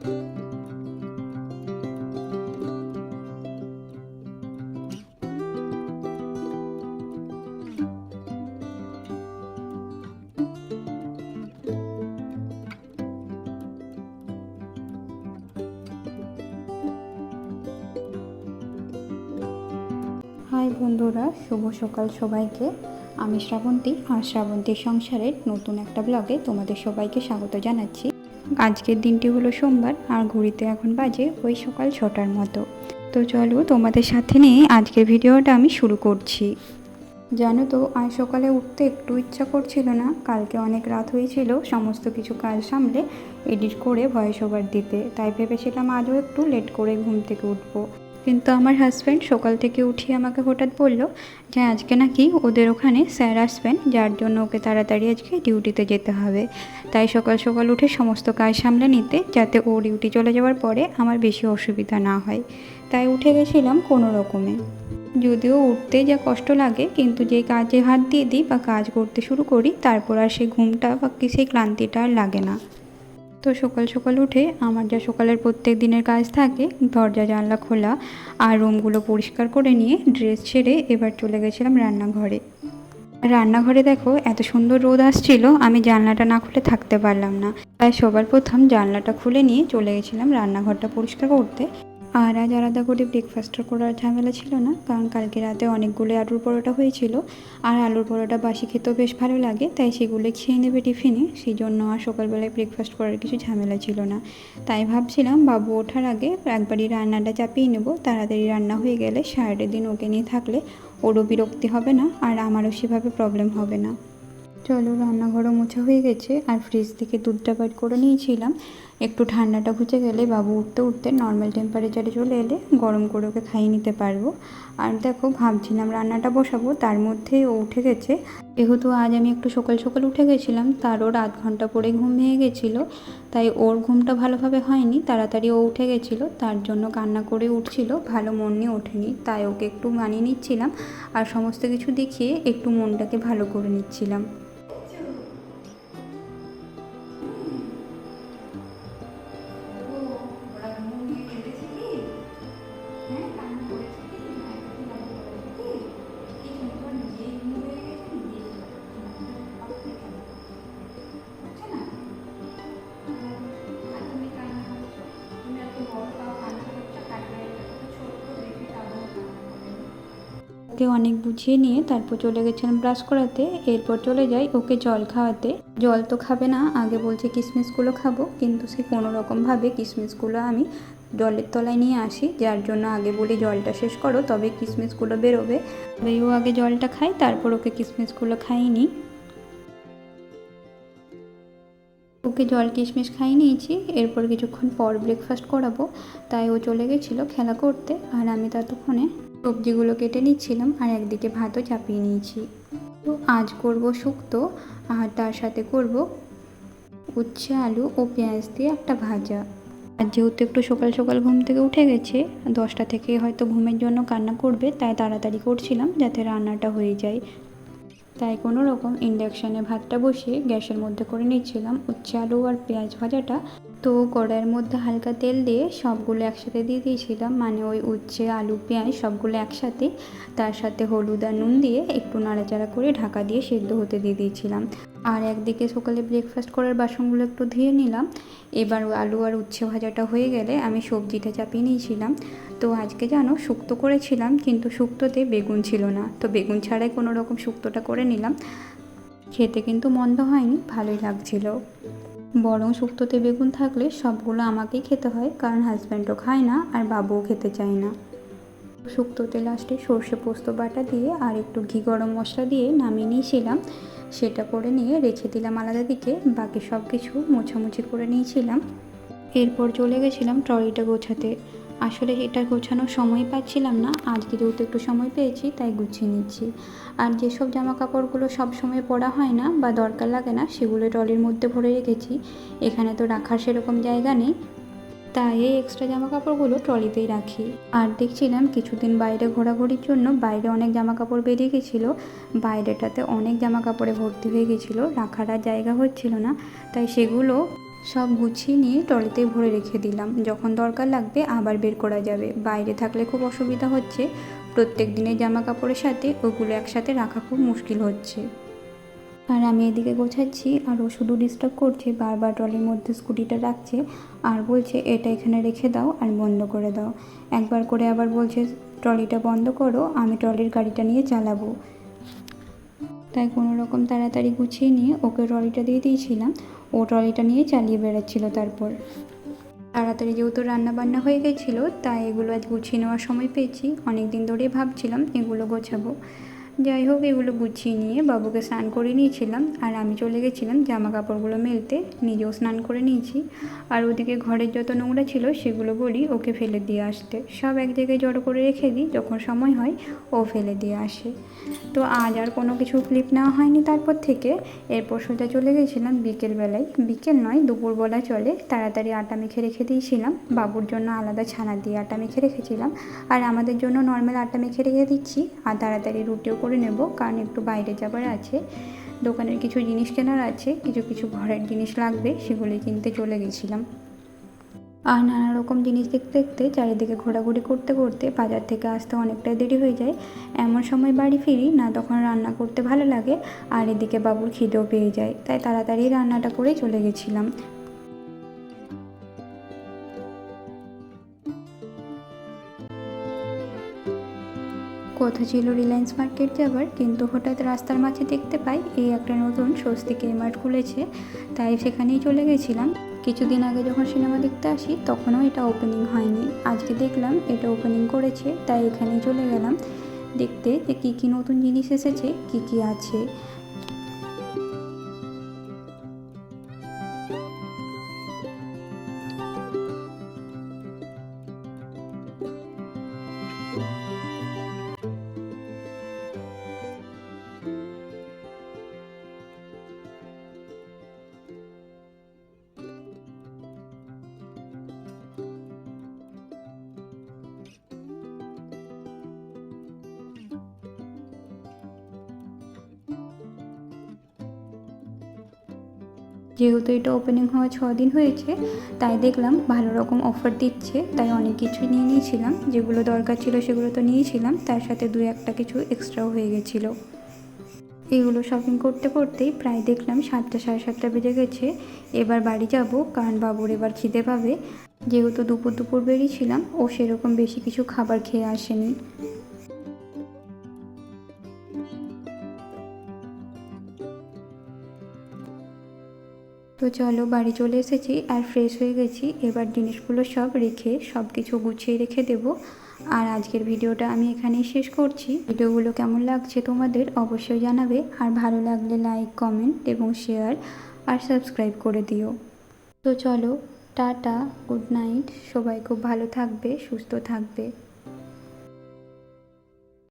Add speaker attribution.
Speaker 1: High বন্ধুরা, শুভ সকাল সবাইকে। আমি শ্রাবন্তী, আর শ্রাবন্তীর সংসারের নতুন একটা ব্লগে তোমাদের সবাইকে স্বাগত জানাচ্ছি। আজকের দিনটি হলো সোমবার, আর ঘড়িতে এখন বাজে ওই সকাল ছটার মতো। তো চলো তোমাদের সাথে নিয়ে আজকের ভিডিওটা আমি শুরু করছি। জানো তো, আজ সকালে উঠতে একটু ইচ্ছা করছিল না। কালকে অনেক রাত হয়েছিল, সমস্ত কিছু কাজ সামলে এডিট করে ভয়েস ওভার দিতে। তাই ভেবেছিলাম আজও একটু লেট করে ঘুম থেকে উঠবো। কিন্তু আমার হাজব্যান্ড সকাল থেকে উঠিয়ে আমাকে হঠাৎ বলল যে, আজকে নাকি ওদের ওখানে স্যার আসবেন, যার জন্য ওকে তাড়াতাড়ি আজকে ডিউটিতে যেতে হবে। তাই সকাল সকাল উঠে সমস্ত কাজ সামলে নিতে, যাতে ও ডিউটি চলে যাওয়ার পরে আমার বেশি অসুবিধা না হয়। তাই উঠে গেছিলাম কোনো রকমে। যদিও উঠতে যা কষ্ট লাগে, কিন্তু যে কাজে হাত দিয়ে দিই বা কাজ করতে শুরু করি, তারপর আর সেই ঘুমটা বা সেই ক্লান্তিটা আর লাগে না। তো সকাল সকাল উঠে আমার যা সকালের প্রত্যেক দিনের কাজ থাকে, দরজা, জানলা খোলা আর রুমগুলো পরিষ্কার করে নিয়ে ড্রেস ছেড়ে এবার চলে গেছিলাম রান্নাঘরে। রান্নাঘরে দেখো এত সুন্দর রোদ আসছিল, আমি জানলাটা না খুলে থাকতে পারলাম না। তাই সবার প্রথম জানলাটা খুলে নিয়ে চলে গেছিলাম রান্নাঘরটা পরিষ্কার করতে। আর আজ আলাদা করে ব্রেকফাস্টটা করার ঝামেলা ছিল না, কারণ কালকে রাতে অনেকগুলো আলুর পরোটা হয়েছিল। আর আলুর পরোটা বাসি খেতেও বেশ ভালো লাগে, তাই সেগুলো খেয়ে নেবে টিফিনে সেই জন্য আর সকালবেলায় ব্রেকফাস্ট করার কিছু ঝামেলা ছিল না। তাই ভাবছিলাম বাবু ওঠার আগে একবারই রান্নাটা চাপিয়ে নেব, তাড়াতাড়ি রান্না হয়ে গেলে সারাটা দিন ওকে নিয়ে থাকলে ওরও বিরক্তি হবে না, আর আমারও সেভাবে প্রবলেম হবে না। চলো রান্নাঘরও মোছা হয়ে গেছে, আর ফ্রিজ থেকে দুধটা বাইট করে নিয়েছিলাম। একটু ঠান্ডাটা ঘুচে গেলে বাবু উঠতে উঠতে নর্মাল টেম্পারেচারে চলে এলে গরম করে ওকে খাইয়ে নিতে পারব। আর দেখো ভাবছিলাম রান্নাটা বসাবো, তার মধ্যে ও উঠে গেছে। যেহেতু আজ আমি একটু সকাল সকাল উঠে গেছিলাম তার ওর আধ ঘণ্টা পরে ঘুম ভেঙে গেছিল, তাই ওর ঘুমটা ভালোভাবে হয়নি, তাড়াতাড়ি ও উঠে গেছিল, তার জন্য কান্না করে উঠছিল, ভালো মন নিয়ে ওঠেনি, তাই ওকে একটু মানিয়ে নিচ্ছিলাম, আর সমস্ত কিছু দেখিয়ে একটু মনটাকে ভালো করে নিচ্ছিলাম। ওকে অনেক বুঝিয়ে নিয়ে তারপর চলে গেছিলাম ব্রাশ করাতে। এরপর চলে যাই ওকে জল খাওয়াতে। জল তো খাবে না, আগে বলছে কিশমিশগুলো খাব, কিন্তু সে কোনো রকমভাবে কিশমিশগুলো আমি জলের তলায় নিয়ে আসি, যার জন্য আগে বলি জলটা শেষ করো, তবে কিশমিশগুলো বেরোবে। তবে ও আগে জলটা খাই তারপর ওকে কিশমিশগুলো খাইনি। ওকে জল কিশমিশ খাইয়ে নিয়েছি, এরপর কিছুক্ষণ পর ব্রেকফাস্ট করাবো। তাই ও চলে গেছিল খেলা করতে, আর আমি ততক্ষণে সবজিগুলো কেটে নিচ্ছিলাম আর একদিকে ভাতও চাপিয়ে নিয়েছি। তো আজ করব শুক্তো আর তার সাথে করব উচ্ছে, আলু ও পেঁয়াজ দিয়ে একটা ভাজা। আর যেহেতু একটু সকাল সকাল ঘুম থেকে উঠে গেছে, দশটা থেকে হয়তো ঘুমের জন্য কান্না করবে, তাই তাড়াতাড়ি করছিলাম যাতে রান্নাটা হয়ে যায়। তাই কোনো রকম ইন্ডাকশানে ভাতটা বসিয়ে গ্যাসের মধ্যে করে নিচ্ছিলাম উচ্ছে, আলু আর পেঁয়াজ ভাজাটা। তো কড়াইয়ের মধ্যে হালকা তেল দিয়ে সবগুলো একসাথে দিয়ে দিয়েছিলাম। মানে ওই উচ্ছে, আলু, পেঁয়াজ সবগুলো একসাথে। তার সাথে হলুদ আর নুন দিয়ে একটু নাড়াচাড়া করে ঢাকা দিয়ে সেদ্ধ হতে দিয়ে দিয়েছিলাম। আর একদিকে সকালে ব্রেকফাস্ট করার বাসনগুলো একটু ধুয়ে নিলাম। এবার আলু আর উচ্ছে ভাজাটা হয়ে গেলে আমি সবজিটা চাপিয়ে নিয়েছিলাম। তো আজকে জানো শুক্তো করেছিলাম, কিন্তু শুক্তোতে বেগুন ছিল না। তো বেগুন ছাড়াই কোনো রকম শুক্তোটা করে নিলাম। খেতে কিন্তু মন্দ হয়নি, ভালোই লাগছিল। বরং শুক্তোতে বেগুন থাকলে সবগুলো আমাকেই খেতে হয়, কারণ হাজব্যান্ডও খায় না আর বাবুও খেতে চায় না। শুক্তোতে লাস্টে সর্ষে পোস্ত বাটা দিয়ে আর একটু ঘি গরম মশলা দিয়ে নামিয়ে নিয়েছিলাম। সেটা করে নিয়ে রেখে দিলাম আলাদা দিকে, বাকি সব কিছু মোছামুছি করে নিয়েছিলাম। এরপর চলে গেছিলাম ট্রলিটা গোছাতে। আসলে এটা গোছানোর সময় পাচ্ছিলাম না। আজকে যেহেতু একটু সময় পেয়েছি, তাই গুছিয়ে নিচ্ছি। আর যেসব জামা কাপড়গুলো সব সময় পরা হয় না বা দরকার লাগে না, সেগুলো ট্রলির মধ্যে ভরে রেখেছি। এখানে তো রাখার সেরকম জায়গা নেই। তাই এই এক্সট্রা জামা কাপড়গুলো ট্রলিতেই রাখি। আর দেখছিলাম কিছুদিন বাইরে ঘোরাঘুরির জন্য বাইরে অনেক জামা কাপড় বেরিয়ে গেছিল। বাইরেটাতে অনেক জামা কাপড়ে ভর্তি হয়ে গেছিল। রাখার আর জায়গা হচ্ছিল না। তাই সেগুলো সব গুছিয়ে নিয়ে ট্রলিতে ভরে রেখে দিলাম। যখন দরকার লাগবে আবার বের করা যাবে। বাইরে থাকলে খুব অসুবিধা হচ্ছে। প্রত্যেক দিনের জামা কাপড়ের সাথে ওগুলো একসাথে রাখা খুব মুশকিল হচ্ছে। আর আমি এদিকে গোছাচ্ছি আর ও শুধু ডিস্টার্ব করছে, বারবার ট্রলির মধ্যে স্কুটিটা রাখছে আর বলছে, এটা এখানে রেখে দাও আর বন্ধ করে দাও। একবার করে আবার বলছে, ট্রলিটা বন্ধ করো, আমি ট্রলির গাড়িটা নিয়ে চালাবো। তাই কোনো রকম তাড়াতাড়ি গুছিয়ে নিয়ে ওকে ট্রলিটা দিয়ে দিয়েছিলাম। ও ট্রলিটা নিয়ে চালিয়ে বেড়াচ্ছিল তারপর। তাড়াতাড়ি যেহেতু রান্না বান্না হয়ে গেছিল, তাই এগুলো আজ গুছিয়ে নেওয়ার সময় পেয়েছি। অনেক দিন ধরেই ভাবছিলাম এগুলো গোছাবো। যাই হোক, এগুলো গুছিয়ে নিয়ে বাবুকে স্নান করে নিয়েছিলাম। আর আমি চলে গেছিলাম জামা কাপড়গুলো মেলতে। নিজেও স্নান করে নিয়েছি। আর ওদিকে ঘরের যত নোংরা ছিল, সেগুলো বলি ওকে ফেলে দিয়ে আসতে। সব এক জায়গায় জড়ো করে রেখে দিই, যখন সময় হয়, ও ফেলে দিয়ে আসে। তো আজ আর কোনো কিছু ক্লিপ নেওয়া হয়নি তারপর থেকে। এরপর সোজা চলে গেছিলাম বিকেলবেলায় বিকেল নয় দুপুরবেলা চলে। তাড়াতাড়ি আটা মেখে রেখে দিয়েছিলাম। বাবুর জন্য আলাদা ছানা দিয়ে আটা মেখে রেখেছিলাম। আর আমাদের জন্য নর্মাল আটা মেখে রেখে দিচ্ছি। আর তাড়াতাড়ি রুটিও করে নেব, কারণ একটু বাইরে যাবার আছে। দোকানের কিছু জিনিস কেনার আছে, কিছু কিছু ঘরের জিনিস লাগবে, সেগুলি কিনতে চলে গেছিলাম। আর নানা রকম জিনিস দেখতে দেখতে, চারিদিকে ঘোরাঘুরি করতে করতে বাজার থেকে আসতে অনেকটাই দেরি হয়ে যায়। এমন সময় বাড়ি ফিরি, না তখন রান্না করতে ভালো লাগে, আর এদিকে বাবুর খিদেও পেয়ে যায়, তাই তাড়াতাড়ি রান্নাটা করে চলে গেছিলাম। কথা ছিল রিলায়েন্স মার্কেট যাবার, কিন্তু হঠাৎ রাস্তার মাঝে দেখতে পাই এই একটা নতুন স্বস্তিকে মার্ট খুলেছে। তাই সেখানেই চলে গেছিলাম। কিছুদিন আগে যখন সিনেমা দেখতে আসি, তখনও এটা ওপেনিং হয়নি। আজকে দেখলাম এটা ওপেনিং করেছে, তাই এখানেই চলে গেলাম। দেখতে যে কী কী নতুন জিনিস এসেছে, কী কী আছে। যেহেতু এটা ওপেনিং হওয়া ছ দিন হয়েছে, তাই দেখলাম ভালো রকম অফার দিচ্ছে, তাই অনেক কিছুই নিয়ে নিয়েছিলাম, যেগুলো দরকার ছিল সেগুলো তো নিয়েছিলাম, তার সাথে দু একটা কিছু এক্সট্রাও হয়ে গেছিল। এগুলো শপিং করতে করতেই প্রায় দেখলাম সাতটা সাড়ে সাতটা বেজে গেছে, এবার বাড়ি যাব, কারণ বাবুর এবার খিদে পাবে, যেহেতু দুপুর দুপুর বেরিয়েছিলাম, ও সেরকম বেশি কিছু খাবার খেয়ে আসেনি। তো চলো বাড়ি চলে এসেছি আর ফ্রেশ হয়ে গেছি। এবার জিনিসগুলো সব রেখে সব কিছু গুছিয়ে রেখে দেব। আর আজকের ভিডিওটা আমি এখানেই শেষ করছি। ভিডিওগুলো কেমন লাগছে তোমাদের অবশ্যই জানাবে। আর ভালো লাগলে লাইক কমেন্ট এবং শেয়ার আর সাবস্ক্রাইব করে দিও। তো চলো, টাটা গুড নাইট সবাই খুব ভালো থাকবে, সুস্থ থাকবে।